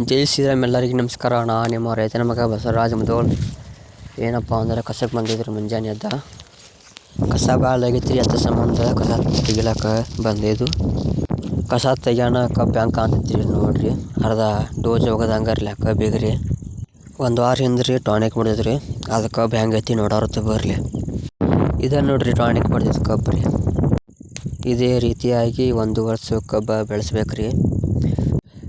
ಜೈ ಶ್ರೀರಾಮ್ ಎಲ್ಲರಿಗೂ ನಮಸ್ಕಾರ. ನಾ ನಿಮ್ಮ ರೈತನ ಮಗ ಬಸವರಾಜ ಮದೋಳ್ ಏನಪ್ಪ ಅಂದ್ರೆ ಕಸಕ್ಕೆ ಬಂದಿದ್ರು ಮುಂಜಾನೆ ಅದ ಕಸ ಭಾಳ ಆಗೈತ್ರಿ, ಅದ್ರ ಸಂಬಂಧ ಕಸ ತೆಗಿಲಕ್ಕ ಬಂದಿದ್ದು. ಕಸ ತೆಗ್ಯಾಣ ಕಬ್ಬು ಹೆಂಗೆ ಕಾಣ್ತೈತ್ರಿ ನೋಡ್ರಿ. ಅರ್ಧ ಡೋಸ್ ಹೋಗೋದು ಹಂಗಾರಿ ಲೆಕ್ಕ ಬೀಗ್ರಿ. ಒಂದು ವಾರ ಹಿಂದ್ರಿ ಟಾನಿಕ್ ಬಿಡಿದ್ರಿ ಅದಕ್ಕೆ ಕಬ್ಬು ಹೆಂಗೈತಿ ನೋಡೋರತ್ತ ಬರಲಿ. ಇದನ್ನು ನೋಡ್ರಿ ಟಾನಿಕ್ ಹೊಡೆದಿದ್ದು ಕಬ್ಬು ರೀ ಇದೇ ರೀತಿಯಾಗಿ ಒಂದು ವರ್ಷ ಕಬ್ಬ ಬೆಳೆಸ್ಬೇಕ್ರಿ.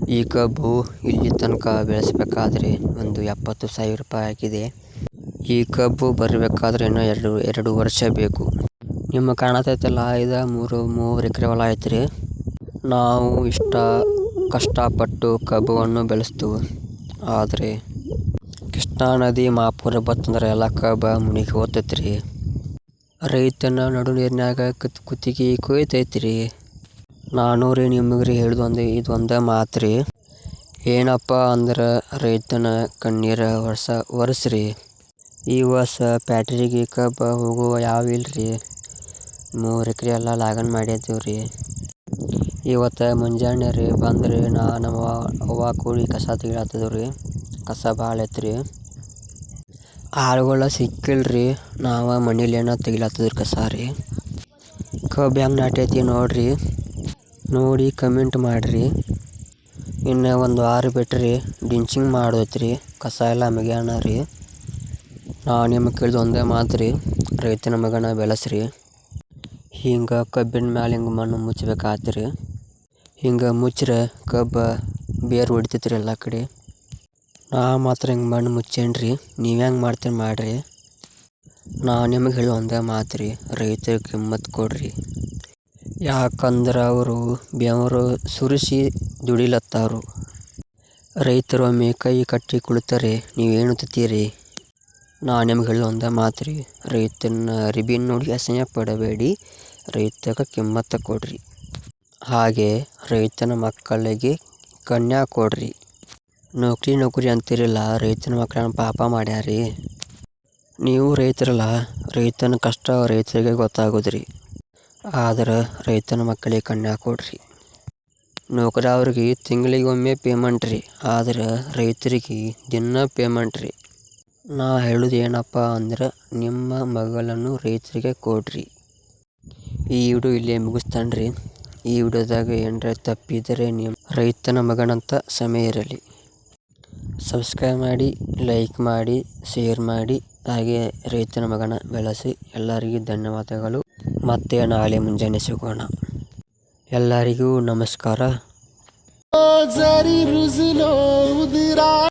ಈ ಕಬ್ಬು ಇಲ್ಲಿ ತನಕ ಬೆಳೆಸಬೇಕಾದ್ರೆ ಒಂದು ಎಪ್ಪತ್ತು ಸಾವಿರ ರೂಪಾಯಿ ಆಗಿದೆ. ಈ ಕಬ್ಬು ಬರಬೇಕಾದ್ರೆ ಇನ್ನೂ ಎರಡು ಎರಡು ವರ್ಷ ಬೇಕು. ನಿಮ್ಮ ಕಾಣತೈತಲ್ಲ ಇದು ಮೂರು ಮೂರು ಎಕರೆ ಹೊಲ ಐತ್ರಿ. ನಾವು ಇಷ್ಟ ಕಷ್ಟಪಟ್ಟು ಕಬ್ಬನ್ನು ಬೆಳೆಸ್ತೀವಿ. ಆದರೆ ಕೃಷ್ಣಾ ನದಿ ಮಾಪುರ ಬತ್ತಂದ್ರೆ ಎಲ್ಲ ಕಬ್ಬು ಮುಣಿಗೆ ಹೋಗ್ತೈತ್ರಿ ರೈತನ ನಡು ನೀರಿನಾಗ ಕತ್, ಕುತ್ತಿಗೆ ಕೊಯ್ತೈತ್ರಿ. ನಾನು ರೀ ನಿಮಗೆ ರೀ ಹೇಳ್ದೊಂದು ಇದೊಂದು ಮಾತು ರೀ ಏನಪ್ಪ ಅಂದ್ರೆ ರೈತನ ಕಣ್ಣೀರು ವರ್ಷ ಒರೆಸ್ರಿ. ಈ ವರ್ಷ ಪ್ಯಾಟ್ರಿಗೆ ಕಬ್ಬು ಹೋಗುವ ಯಾವ ಇಲ್ರಿ ಮೂರು ಎಕರೆ ಎಲ್ಲ ಲಾಗನ್ ಮಾಡಿದ್ದೀವಿ ರೀ ಇವತ್ತು ಮುಂಜಾನೆ ರೀ ಬಂದ್ರಿ ನಾ ನಮ್ಮ ಅವ್ವ ಕೂಡಿ ಕಸ ತೆಗಿಲತ್ತಿದ್ವು ರೀ ಕಸ ಭಾಳ ಐತ್ರಿ. ಆಳುಗಳ ರೀ ನಾವು ಮನೇಲಿ ಏನೋ ತೆಗಿಲತ್ತಿದ್ರು ಕಸ ರೀ. ಕಬ್ಬು ಹೆಂಗೆ ನಾಟೈತಿ ನೋಡ್ರಿ. ನೋಡಿ ಕಮೆಂಟ್ ಮಾಡಿರಿ. ಇನ್ನು ಒಂದು ವಾರ ಬಿಟ್ರಿ, ಡಿಂಚಿಂಗ್ ಮಾಡೋತ್ರಿ, ಕಸ ಎಲ್ಲ ಮಗ್ಯಾನ ರೀ. ನಾ ನಿಮಗೆ ಕೇಳಿದ ಒಂದೇ ಮಾತು ರೀ, ರೈತನ ಮಗನ ಬೆಳೆಸ್ರಿ. ಹಿಂಗೆ ಕಬ್ಬಿನ ಮ್ಯಾಲೆ ಹಿಂಗೆ ಮಣ್ಣು ಮುಚ್ಚಬೇಕಾತ್ರಿ ಹಿಂಗೆ ಮುಚ್ಚ್ರೆ ಕಬ್ಬು ಬೇರು ಹೊಡಿತೈತ್ರಿ ಎಲ್ಲ ಕಡೆ. ನಾ ಮಾತ್ರ ಹಿಂಗೆ ಮಣ್ಣು ಮುಚ್ಚೇನ್ರಿ, ನೀವು ಹೆಂಗೆ ಮಾಡ್ತೀರಿ ಮಾಡಿರಿ. ನಾ ನಿಮಗೆ ಹೇಳೋ ಒಂದೇ ಮಾತು ರೀ, ರೈತರಿಗೆ ಕಿಮ್ಮತ್ತು ಕೊಡ್ರಿ. ಯಾಕಂದ್ರೆ ಅವರು ಬೆವರು ಸುರಿಸಿ ದುಡಿಲತ್ತಾರು. ರೈತರು ಒಮ್ಮೆ ಕೈ ಕಟ್ಟಿ ಕುಳಿತರೆ ನೀವೇನು ತಿತ್ತೀರಿ ನಾ ನಿಮ್ಗೆ ಹೇಳೋ ಒಂದೇ ಮಾತು ರೀ ರೈತನ ಅರಿಬಿನ ನೋಡಿ ಅಸಹ್ಯ ಪಡಬೇಡಿ, ರೈತಗೆ ಕಿಮ್ಮತ್ತ ಕೊಡ್ರಿ. ಹಾಗೆ ರೈತನ ಮಕ್ಕಳಿಗೆ ಕನ್ಯಾ ಕೊಡ್ರಿ. ನೌಕರಿ ನೌಕರಿ ಅಂತಿರಲ್ಲ, ರೈತನ ಮಕ್ಕಳನ್ನ ಪಾಪ ಮಾಡ್ಯಾರಿ? ನೀವು ರೈತರಲ್ಲ, ರೈತನ ಕಷ್ಟ ರೈತರಿಗೆ ಗೊತ್ತಾಗೋದ್ರಿ. ಆದ್ರೆ ರೈತನ ಮಕ್ಕಳಿಗೆ ಕನ್ಯಾ ಕೊಡ್ರಿ. ನೌಕರಾವ್ರಿಗೆ ತಿಂಗಳಿಗೆ ಒಮ್ಮೆ ಪೇಮೆಂಟ್ ರೀ, ಆದ್ರೆ ರೈತರಿಗೆ ದಿನ ಪೇಮೆಂಟ್ ರೀ. ನಾ ಹೇಳೋದು ಏನಪ್ಪ ಅಂದ್ರೆ, ನಿಮ್ಮ ಮಗಳನ್ನು ರೈತರಿಗೆ ಕೊಡ್ರಿ. ಈ ವಿಡಿಯೋ ಇಲ್ಲೇ ಮುಗಿಸ್ತಾನೆ ರೀ ಈ ವಿಡಿಯೋದಾಗ ಏನರ ತಪ್ಪಿದರೆ ನಿಮ್ಮ ರೈತನ ಮಗನಂತ ಸಮಯ ಇರಲಿ. ಸಬ್ಸ್ಕ್ರೈಬ್ ಮಾಡಿ ಲೈಕ್ ಮಾಡಿ ಶೇರ್ ಮಾಡಿ, ಹಾಗೆ ರೈತನ ಮಗನ ಬೆಳೆಸಿ ಎಲ್ಲರಿಗೂ ಧನ್ಯವಾದಗಳು. ಮತ್ತೆ ನಾಳೆ ಮುಂಜಾನೆ ಸಿಗೋಣ. ಎಲ್ಲರಿಗೂ ನಮಸ್ಕಾರ.